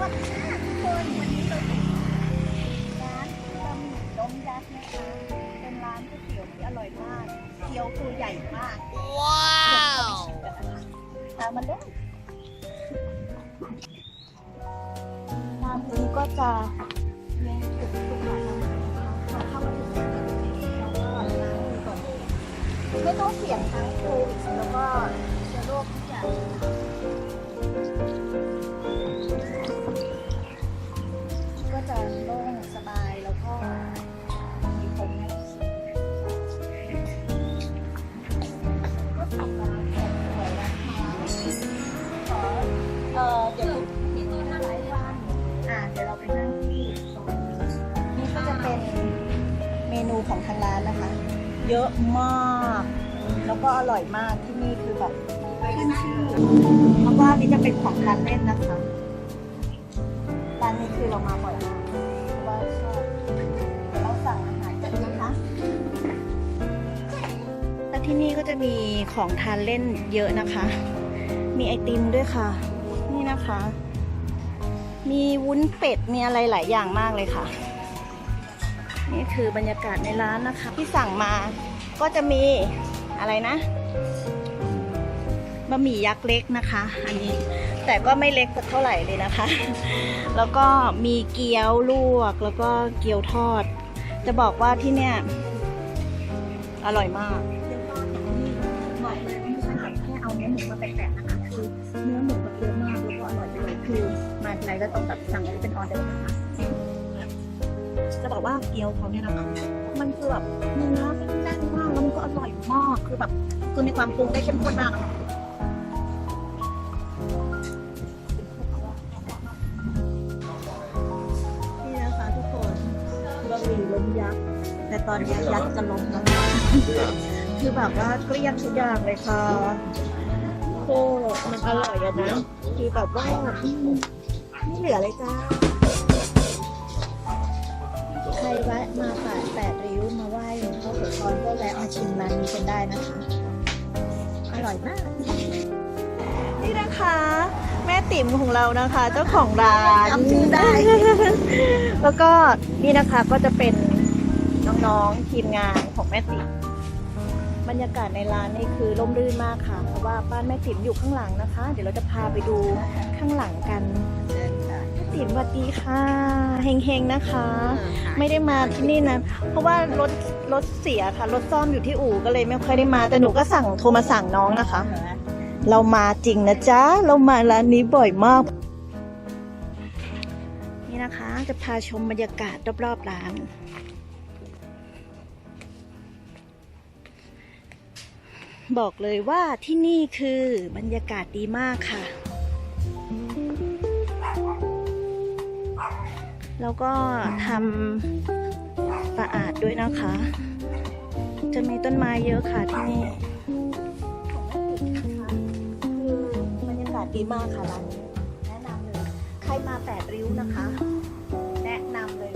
วัสดีค่ะทุกคนวันนี้เราอยู่ร้านบะหมี่ล้มยักษ์นะคะ เป็นร้านก๋วยเตี๋ยวที่อร่อยมากเกี๊ยวตัวใหญ่มากว้าวตามมาเลยร้านนี้ก็จะเลี้ยงทุกทุกร้านนะคะเข้ามาถึงเราก็ล้างมือก่อนไม่ต้องเสี่ยงทั้งโควิดแล้วก็เชื้อโรคทุกอย่าง เยอะมาก แล้วก็อร่อยมากที่นี่คือแบบขึ้นชื่อแล้วก็อันนี้จะเป็นของทานเล่นนะคะร้านนี้คือเรามาบ่อยมากเพราะว่าชอบเดี๋ยวเราสั่งอาหารกันนะคะแล้วที่นี่ก็จะมีของทานเล่นเยอะนะคะ มีไอติมด้วยค่ะ นี่นะคะ มีวุ้นเป็ดมีอะไรหลายอย่างมากเลยค่ะ นี่คือบรรยากาศในร้านนะคะ ที่สั่งมาก็จะมีอะไรนะบะหมี่ยักษ์เล็กนะคะ อันนี้แต่ก็ไม่เล็กสักเท่าไหร่เลยนะคะ แล้วก็มีเกี๊ยวลวกแล้วก็เกี๊ยวทอด จะบอกว่าที่เนี่ย อร่อยมากบอกเลยไม่ใช่แบบแค่เอาเนื้อหมูมาแปะๆนะคะคือเนื้อหมูแบบเยอะมากแล้วก็อร่อยไปเลยคือมาทีไรก็ต้องแบบสั่งเป็นออเดอร์นะคะ จะบอกว่าเกี๊ยวเขาเนี่ยนะคะมันคือแบบเนื้อแน่นมากแล้วมันก็อร่อยมากคือแบบคือมีความปรุงได้เข้มข้นมากนี่นะคะทุกคนบะหมี่ล้มยักษ์แต่ตอนนี้ยักษ์จะล้มแล้วคือแบบว่าเกลี้ยงทุกอย่างเลยค่ะโอ้มันอร่อยอะนะคือแบบว่าไม่เหลือเลยจ้า รแวะมาป่าแปดริ้วมาไหว้หลวงพ่อโสธรก็แวะมาชิมร้านนี้กันได้นะคะ อร่อยมาก นี่นะคะ แม่ติ๋มของเรานะคะ เจ้าของร้านจำชื่อได้ แล้วก็นี่นะคะก็จะเป็นน้องๆทีมงานของแม่ติ๋มบรรยากาศในร้านนี่คือร่มรื่นมากค่ะ เพราะว่าบ้านแม่ติ๋มอยู่ข้างหลังนะคะ เดี๋ยวเราจะพาไปดูข้างหลังกันแม่ ติ๋มสวัสดีค่ะเฮงๆนะคะ ไม่ได้มาที่นี่นะ เพราะว่ารถรถเสียค่ะรถซ่อมอยู่ที่อู่ก็เลยไม่ค่อยได้มาแต่หนูก็สั่งโทรมาสั่งน้องนะคะ เรามาจริงนะจ๊ะเรามาร้านนี้บ่อยมาก นี่นะคะจะพาชมบรรยากาศรอบๆร้านบอกเลยว่าที่นี่คือบรรยากาศดีมากค่ะ แล้วก็ทำสะอาดด้วยนะคะ จะมีต้นไม้เยอะค่ะที่นี่คือบรรยากาศดีมากค่ะร้านนี้แนะนำเลย ใครมาแปดริ้วนะคะ แนะนำเลย